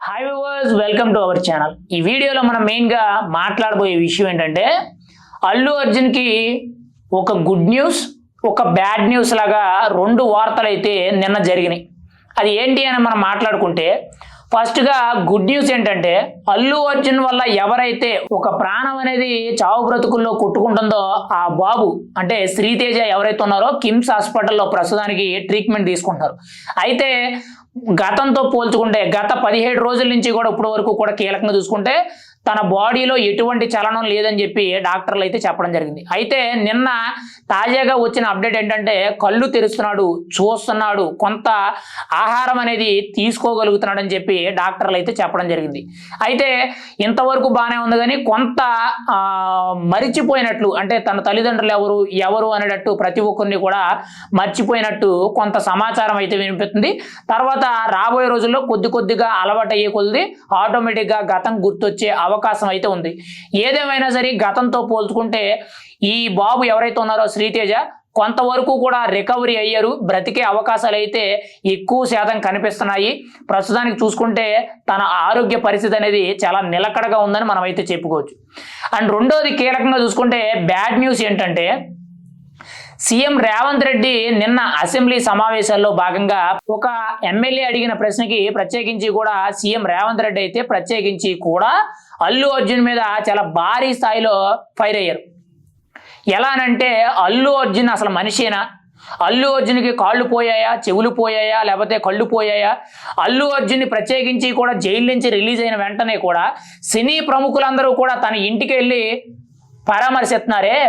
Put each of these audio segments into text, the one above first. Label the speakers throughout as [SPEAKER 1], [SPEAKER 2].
[SPEAKER 1] Hi viewers welcome to our channel ఈ వీడియోలో మనం మెయిన్గా మాట్లాడబోయే విషయం ఏంటంటే అల్లు అర్జున్కి ఒక గుడ్ న్యూస్ ఒక బ్యాడ్ న్యూస్ లాగా రెండు వార్తలు అయితే నిన్న జరిగినాయి. అది ఏంటి అని మనం మాట్లాడుకుంటే ఫస్ట్గా గుడ్ న్యూస్ ఏంటంటే అల్లు అర్జున్ వల్ల ఎవరైతే ఒక ప్రాణం అనేది చావు బ్రతుకుల్లో కొట్టుకుంటుందో ఆ బాబు అంటే శ్రీతేజ ఎవరైతే ఉన్నారో కిమ్స్ హాస్పిటల్లో ప్రస్తుతానికి ట్రీట్మెంట్ తీసుకుంటున్నారు. అయితే గతంతో పోల్చుకుంటే గత పదిహేడు రోజుల నుంచి కూడా ఇప్పటి వరకు కూడా కీలకంగా చూసుకుంటే తన బాడీలో ఎటువంటి చలనం లేదని చెప్పి డాక్టర్లు అయితే చెప్పడం జరిగింది. అయితే నిన్న తాజాగా వచ్చిన అప్డేట్ ఏంటంటే కళ్ళు తెరుస్తున్నాడు చూస్తున్నాడు కొంత ఆహారం అనేది తీసుకోగలుగుతున్నాడు అని చెప్పి డాక్టర్లు అయితే చెప్పడం జరిగింది. అయితే ఇంతవరకు బాగానే ఉంది కానీ కొంత మరిచిపోయినట్లు అంటే తన తల్లిదండ్రులు ఎవరు ఎవరు అనేటట్టు ప్రతి ఒక్కరిని కూడా మర్చిపోయినట్టు కొంత సమాచారం అయితే వినిపిస్తుంది. తర్వాత రాబోయే రోజుల్లో కొద్ది కొద్దిగా అలవాటు అయ్యే కొద్ది ఆటోమేటిక్గా గతం గుర్తొచ్చే అవకాశం అయితే ఉంది. ఏదేమైనా సరే గతంతో పోల్చుకుంటే ఈ బాబు ఎవరైతే ఉన్నారో శ్రీతేజ కొంతవరకు కూడా రికవరీ అయ్యారు. బ్రతికే అవకాశాలు అయితే ఎక్కువ శాతం కనిపిస్తున్నాయి. ప్రస్తుతానికి చూసుకుంటే తన ఆరోగ్య పరిస్థితి అనేది చాలా నిలకడగా ఉందని మనం అయితే చెప్పుకోవచ్చు. అండ్ రెండోది కీలకంగా చూసుకుంటే బ్యాడ్ న్యూస్ ఏంటంటే సీఎం రేవంత్ రెడ్డి నిన్న అసెంబ్లీ సమావేశాల్లో భాగంగా ఒక ఎమ్మెల్యే అడిగిన ప్రశ్నకి ప్రత్యేకించి కూడా సీఎం రేవంత్ రెడ్డి అయితే ప్రత్యేకించి కూడా అల్లు అర్జున్ మీద చాలా భారీ స్థాయిలో ఫైర్ అయ్యారు. ఎలానంటే అల్లు అర్జున్ అసలు మనిషేనా? అల్లు అర్జున్కి కాళ్ళు పోయాయా? చెవులు పోయాయా? లేకపోతే కళ్ళు పోయాయా? అల్లు అర్జున్ని ప్రత్యేకించి కూడా జైలు నుంచి రిలీజ్ అయిన వెంటనే కూడా సినీ ప్రముఖులందరూ కూడా తన ఇంటికి వెళ్ళి పరామర్శిస్తున్నారే?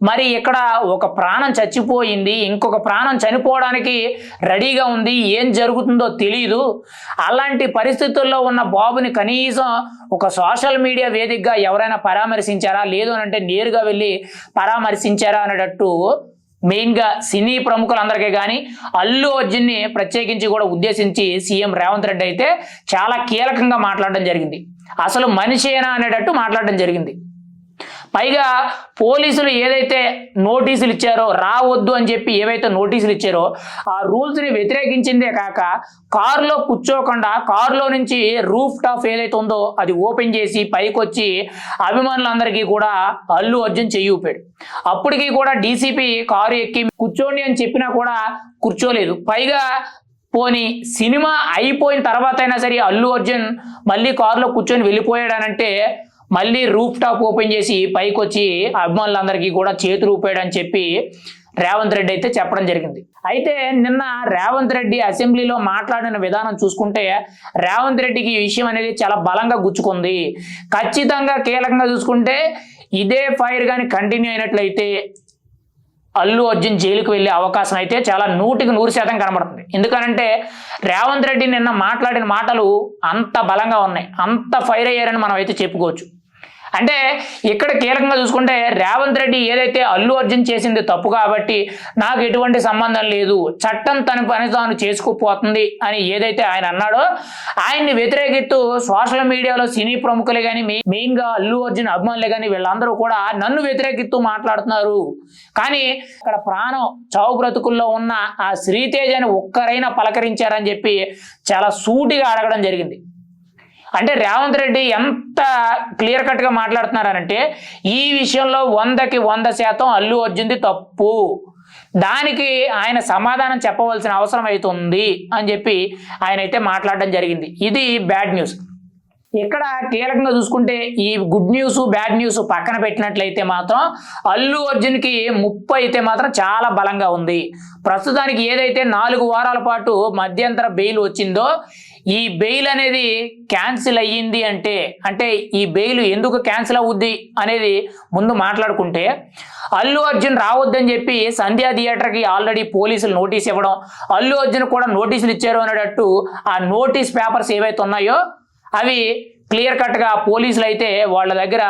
[SPEAKER 1] మరి ఇక్కడ ఒక ప్రాణం చచ్చిపోయింది ఇంకొక ప్రాణం చనిపోవడానికి రెడీగా ఉంది ఏం జరుగుతుందో తెలియదు అలాంటి పరిస్థితుల్లో ఉన్న బాబుని కనీసం ఒక సోషల్ మీడియా వేదికగా ఎవరైనా పరామర్శించారా? లేదు అని అంటే నేరుగా వెళ్ళి పరామర్శించారా అనేటట్టు మెయిన్గా సినీ ప్రముఖులందరికీ కానీ అల్లు అర్జున్ని ప్రత్యేకించి కూడా ఉద్దేశించి సీఎం రేవంత్ రెడ్డి అయితే చాలా కీలకంగా మాట్లాడడం జరిగింది. అసలు మనిషేనా అనేటట్టు మాట్లాడడం జరిగింది. పైగా పోలీసులు ఏదైతే నోటీసులు ఇచ్చారో రావద్దు అని చెప్పి ఏవైతే నోటీసులు ఇచ్చారో ఆ రూల్స్ని వ్యతిరేకించిందే కాక కారులో కూర్చోకుండా కారులో నుంచి రూఫ్ టాప్ ఏదైతే ఉందో అది ఓపెన్ చేసి పైకి వచ్చి అభిమానులందరికీ కూడా అల్లు అర్జున్ చెయ్యి ఊపాడు. అప్పటికి కూడా డీసీపీ కారు ఎక్కి కూర్చోండి అని చెప్పినా కూడా కూర్చోలేదు. పైగా పోని సినిమా అయిపోయిన తర్వాత అయినా సరే అల్లు అర్జున్ మళ్ళీ కారులో కూర్చొని వెళ్ళిపోయాడనంటే మళ్ళీ రూఫ్ టాప్ ఓపెన్ చేసి పైకి వచ్చి అభిమానులందరికీ కూడా చేతులు అని చెప్పి రేవంత్ రెడ్డి అయితే చెప్పడం జరిగింది. అయితే నిన్న రేవంత్ రెడ్డి అసెంబ్లీలో మాట్లాడిన విధానం చూసుకుంటే రేవంత్ రెడ్డికి ఈ విషయం అనేది చాలా బలంగా గుచ్చుకుంది. ఖచ్చితంగా కీలకంగా చూసుకుంటే ఇదే ఫైర్ కానీ కంటిన్యూ అయినట్లయితే అల్లు అర్జున్ జైలుకు వెళ్ళే అవకాశం అయితే చాలా నూటికి నూరు శాతం కనబడుతుంది. ఎందుకనంటే రేవంత్ రెడ్డి నిన్న మాట్లాడిన మాటలు అంత బలంగా ఉన్నాయి. అంత ఫైర్ అయ్యారని మనం అయితే చెప్పుకోవచ్చు. అంటే ఇక్కడ కీలకంగా చూసుకుంటే రేవంత్ రెడ్డి ఏదైతే అల్లు అర్జున్ చేసింది తప్పు కాబట్టి నాకు ఎటువంటి సంబంధం లేదు చట్టం తన పని తాను చేసుకుపోతుంది అని ఏదైతే ఆయన అన్నాడో ఆయన్ని వ్యతిరేకిస్తూ సోషల్ మీడియాలో సినీ ప్రముఖులే కానీ మెయిన్గా అల్లు అర్జున్ అభిమానులే కానీ వీళ్ళందరూ కూడా నన్ను వ్యతిరేకిస్తూ మాట్లాడుతున్నారు. కానీ అక్కడ ప్రాణం చావు బ్రతుకుల్లో ఉన్న ఆ శ్రీతేజని ఒక్కరైనా పలకరించారని చెప్పి చాలా సూటిగా అడగడం జరిగింది. అంటే రేవంత్ రెడ్డి ఎంత క్లియర్ కట్గా మాట్లాడుతున్నారంటే ఈ విషయంలో వందకి వంద శాతం అల్లు అర్జున్ది తప్పు. దానికి ఆయన సమాధానం చెప్పవలసిన అవసరం అవుతుంది అని చెప్పి ఆయన అయితే మాట్లాడడం జరిగింది. ఇది బ్యాడ్ న్యూస్. ఇక్కడ కీలకంగా చూసుకుంటే ఈ గుడ్ న్యూస్ బ్యాడ్ న్యూస్ పక్కన పెట్టినట్లయితే మాత్రం అల్లు అర్జున్కి ముప్పు అయితే మాత్రం చాలా బలంగా ఉంది. ప్రస్తుతానికి ఏదైతే నాలుగు వారాల పాటు మధ్యంతర బెయిల్ వచ్చిందో ఈ బెయిల్ అనేది క్యాన్సిల్ అయ్యింది అంటే అంటే ఈ బెయిల్ ఎందుకు క్యాన్సిల్ అవుద్ది అనేది ముందు మాట్లాడుకుంటే అల్లు అర్జున్ రావద్దని చెప్పి సంధ్యా థియేటర్కి ఆల్రెడీ పోలీసులు నోటీస్ ఇవ్వడం అల్లు అర్జున్ కూడా నోటీసులు ఇచ్చారు అనేటట్టు ఆ నోటీస్ పేపర్స్ ఏవైతే ఉన్నాయో అవి క్లియర్ కట్గా పోలీసులు అయితే వాళ్ళ దగ్గర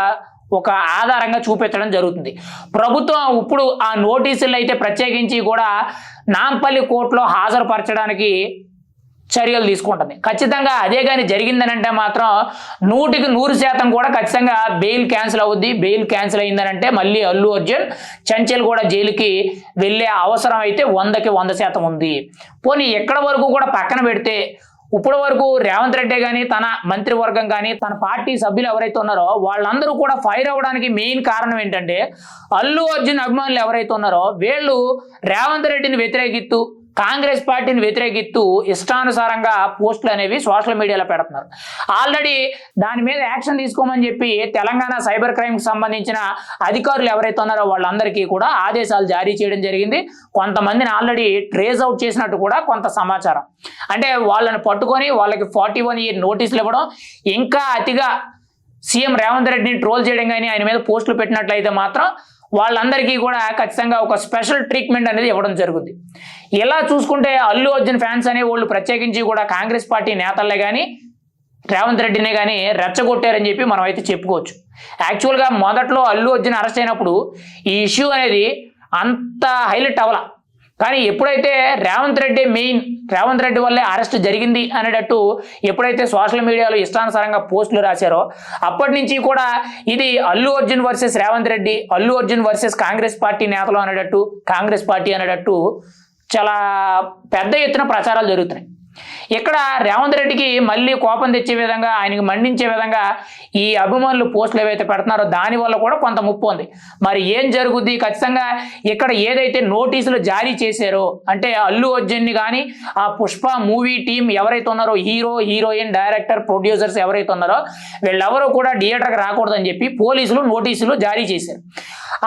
[SPEAKER 1] ఒక ఆధారంగా చూపించడం జరుగుతుంది. ప్రభుత్వం ఇప్పుడు ఆ నోటీసులు అయితే ప్రత్యేకించి కూడా నాంపల్లి కోర్టులో హాజరుపరచడానికి చర్యలు తీసుకుంటుంది. ఖచ్చితంగా అదే కానీ జరిగిందనంటే మాత్రం నూటికి నూరు శాతం కూడా ఖచ్చితంగా బెయిల్ క్యాన్సిల్ అవుద్ది. బెయిల్ క్యాన్సిల్ అయిందనంటే మళ్ళీ అల్లు అర్జున్ చంచల్ కూడా జైలుకి వెళ్ళే అవసరం అయితే వందకి వంద శాతం ఉంది. పోనీ ఎక్కడ వరకు కూడా పక్కన పెడితే ఇప్పటి వరకు రేవంత్ రెడ్డి కానీ తన మంత్రివర్గం కానీ తన పార్టీ సభ్యులు ఎవరైతే ఉన్నారో వాళ్ళందరూ కూడా ఫైర్ అవ్వడానికి మెయిన్ కారణం ఏంటంటే అల్లు అర్జున్ అభిమానులు ఎవరైతే ఉన్నారో వీళ్ళు రేవంత్ రెడ్డిని వ్యతిరేకిస్తూ కాంగ్రెస్ పార్టీని వ్యతిరేకిస్తూ ఇష్టానుసారంగా పోస్టులు అనేవి సోషల్ మీడియాలో పెడుతున్నారు. ఆల్రెడీ దాని మీద యాక్షన్ తీసుకోమని చెప్పి తెలంగాణ సైబర్ క్రైమ్కి సంబంధించిన అధికారులు ఎవరైతే ఉన్నారో వాళ్ళందరికీ కూడా ఆదేశాలు జారీ చేయడం జరిగింది. కొంతమందిని ఆల్రెడీ ట్రేస్ అవుట్ చేసినట్టు కూడా కొంత సమాచారం. అంటే వాళ్ళని పట్టుకొని వాళ్ళకి ఫార్టీ వన్ ఇయర్ నోటీసులు ఇవ్వడం ఇంకా అతిగా సీఎం రేవంత్ రెడ్డిని ట్రోల్ చేయడం కానీ ఆయన మీద పోస్టులు పెట్టినట్లయితే మాత్రం వాళ్ళందరికీ కూడా ఖచ్చితంగా ఒక స్పెషల్ ట్రీట్మెంట్ అనేది ఇవ్వడం జరుగుతుంది ఇలా చూసుకుంటే అల్లు అర్జున్ ఫ్యాన్స్ అనే వాళ్ళు ప్రత్యేకించి కూడా కాంగ్రెస్ పార్టీ నేతలే కానీ రేవంత్ రెడ్డినే కానీ రెచ్చగొట్టారని చెప్పి మనం అయితే చెప్పుకోవచ్చు. యాక్చువల్గా మొదట్లో అల్లు అర్జున్ అరెస్ట్ అయినప్పుడు ఈ ఇష్యూ అనేది అంత హైలైట్ అవ్వాల. కానీ ఎప్పుడైతే రేవంత్ రెడ్డి మెయిన్ రేవంత్ రెడ్డి వల్లే అరెస్ట్ జరిగింది అనేటట్టు ఎప్పుడైతే సోషల్ మీడియాలో ఇష్టానుసారంగా పోస్టులు రాశారో అప్పటి నుంచి కూడా ఇది Allu Arjun versus Revanth Reddy Allu Arjun versus Congress party నేతలు అనేటట్టు కాంగ్రెస్ పార్టీ అనేటట్టు చాలా పెద్ద ఎత్తున ప్రచారాలు జరుగుతున్నాయి. ఇక్కడ రేవంత్ రెడ్డికి మళ్ళీ కోపం తెచ్చే విధంగా ఆయనకి మండించే విధంగా ఈ అభిమానులు పోస్టులు ఏవైతే పెడుతున్నారో దానివల్ల కూడా కొంత ముప్పు ఉంది. మరి ఏం జరుగుద్ది? ఖచ్చితంగా ఇక్కడ ఏదైతే నోటీసులు జారీ చేశారో అంటే అల్లు అర్జున్ని కానీ ఆ పుష్ప మూవీ టీం ఎవరైతే ఉన్నారో హీరో హీరోయిన్ డైరెక్టర్ ప్రొడ్యూసర్స్ ఎవరైతే ఉన్నారో వీళ్ళెవరూ కూడా థియేటర్కి రాకూడదని చెప్పి పోలీసులు నోటీసులు జారీ చేశారు.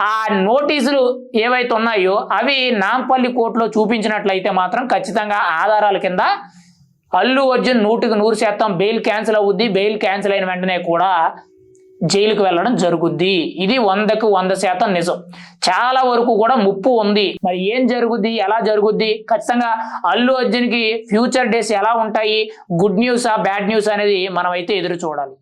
[SPEAKER 1] ఆ నోటీసులు ఏవైతే ఉన్నాయో అవి నాంపల్లి కోర్టులో చూపించినట్లయితే మాత్రం ఖచ్చితంగా ఆధారాల కింద అల్లు అర్జున్ నూటికి నూరు శాతం బెయిల్ క్యాన్సిల్ అవుద్ది. బెయిల్ క్యాన్సిల్ అయిన వెంటనే కూడా జైలుకు వెళ్ళడం జరుగుద్ది. ఇది వందకు వంద శాతం నిజం. చాలా వరకు కూడా ముప్పు ఉంది. మరి ఏం జరుగుద్ది? ఎలా జరుగుద్ది? ఖచ్చితంగా అల్లు అర్జున్కి ఫ్యూచర్ డేస్ ఎలా ఉంటాయి? గుడ్ న్యూసా బ్యాడ్ న్యూస్ అనేది మనం అయితే ఎదురు చూడాలి.